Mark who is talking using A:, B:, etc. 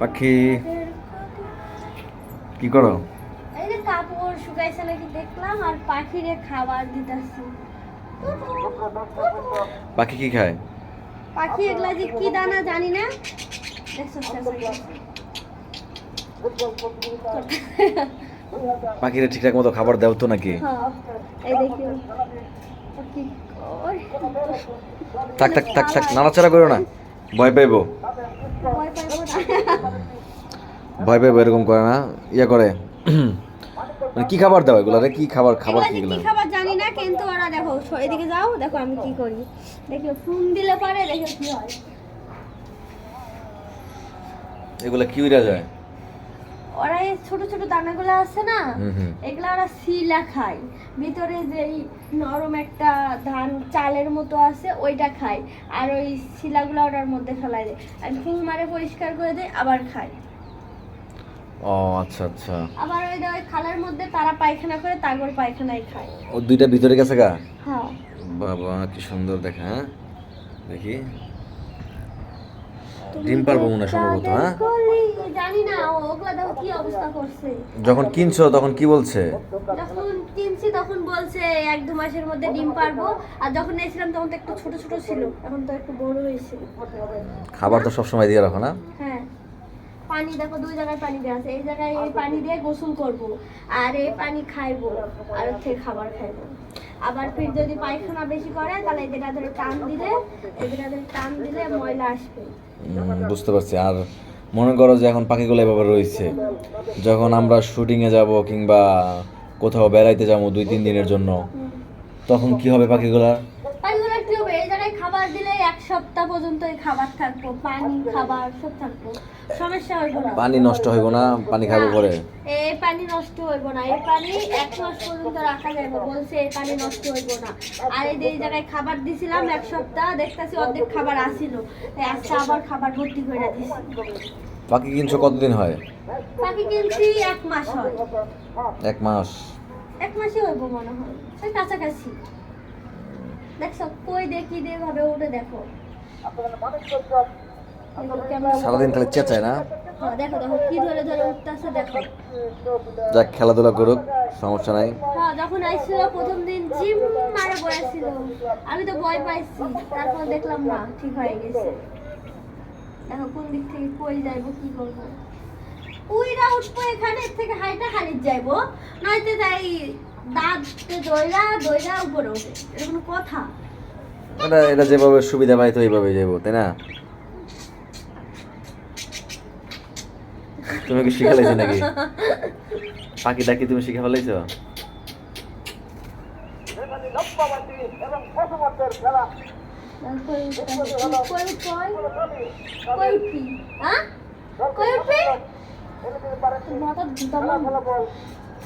A: পাখি। কি করো?
B: এই যে কাপড় শুকাইছে নাকি দেখলাম আর পাখিরে খাবার দিতেছি।
A: পাখি কি খায়?
B: পাখি এগুলা যে কি দানা জানি না।
A: পাখিরে ঠিকঠাক মতো খাবার দাও তো নাকি? থাক থাক থাক থাক নাড়াচাড়া করো না। ভয় পাইব?
B: ভয় পাইব
A: এরকম করে না? ইয়ে করে। মানে কি খাবার দাও এগুলো? রে কি খাবার খাবার কি এগুলো?
B: খাবার জানি না কিন্তু ওরা দেখো এদিকে যাও দেখো আমি কি করি। দেখো ফোন দিলে পারে দেখো কি হয়।
A: এগুলো কি উড়া যায়?
B: ওরা এই ছোট ছোট দানাগুলো আছে না এগুলা ওরা শিলা খায় ভিতরে যে এই নরম একটা ধান চালের মতো আছে ওইটা খায়। আর ওই শিলাগুলো ওটার মধ্যে ফেলাই দেয়। আর ফুল মারে পরিষ্কার করে দেয় আবার খায়।
A: ও আচ্ছা আচ্ছা।
B: আবার ওই ওই খালের মধ্যে তারা পায়খানা করে তারপর পায়খানায় খায়।
A: ও দুইটা ভিতরে গেছে গা?
B: হ্যাঁ।
A: বাবা কি সুন্দর দেখা হ্যাঁ? দেখি। ডিম পারব মনে সম্ভবত হ্যাঁ?
B: জানি না ওগুলা দেখো কি অবস্থা করছে।
A: যখন কিনছো তখন কি বলছে?
B: যখন কিনছি তখন বলছে এক দু মাসের মধ্যে ডিম পারব। আর যখন এসেছিলাম তখন তো একটু ছোট ছোট ছিল এখন তো একটু বড় হয়েছে।
A: খাবার তো সবসময় দিয়ে রাখো না?
B: হ্যাঁ। পানি দেখো দুই জায়গায় পানি দেওয়া আছে এই জায়গায় এই পানি দিয়ে গোসল করব আর এই পানি খাইবো আর হচ্ছে খাবার খাইবো। আবার ফির যদি পায়খানা বেশি করে তাহলে যেটা ধরে টান দিলে এগুলা ধরে টান দিলে ময়লা আসবে।
A: বুঝতে পারছি। আর মনে করো যে এখন পাখিগুলো এভাবে রয়েছে। যখন আমরা শুটিংয়ে যাব কিংবা কোথাও বেড়াইতে যাব দুই তিন দিনের জন্য তখন কি হবে পাখিগুলা
B: পানিগুলো কি হবে এই জায়গায় খাবার দিলে এক সপ্তাহ পর্যন্ত এই খাবার থাকব পানি খাবার সব থাকব। সমস্যা হইব না।
A: পানি নষ্ট হইব না পানি খাব পরে
B: এই পানি নষ্ট হইব না এই পানি এক মাস পর্যন্ত রাখা যাবে বলছে এই পানি নষ্ট হইব না। আর এই যে জায়গায় খাবার দিছিলাম এক সপ্তাহ দেখতাছি অর্ধেক খাবার আসিল। তাই আজকে আবার খাবার ভর্তি করে দিছি।
A: পাখি কিনছো কতদিন হয়?
B: বাকি কিনছি এক মাস হয়।
A: এক মাস।
B: এক মাসই হইব মনে হয়। কাছাকাছি। দেখছ কই দেখি দিয়ে ভাবে উঠে দেখো।
A: সারাদিন খালি চেঁচায় না?
B: হ্যাঁ, দেখো দেখো কি ধরে ধরে উঠতেছে দেখো।
A: যাক খেলাধুলা করুক সমস্যা নাই।
B: হ্যাঁ যখন আইছিল প্রথম দিন জিম মারে বয়াছিল আমি তো ভয় পাইছি তারপর দেখলাম না ঠিক হয়ে গেছে। দেখো কোন দিক থেকে কই যাইবো কি করব? উইরা উঠবো এখানে থেকে হাইটা হারিয়ে যাইবো। নয়তো তাই দাঁত দইরা দইরা উপরে ওঠে এটা কোনো কথা।
A: এটা এটা যেভাবে সুবিধা পাই তো এইভাবে যাব তাই না? তুমি কি শিখে লাইছো নাকি? পাখি ডাকি তুমি শিখে ফেলাইছো?
B: হ্যাঁ? মাথা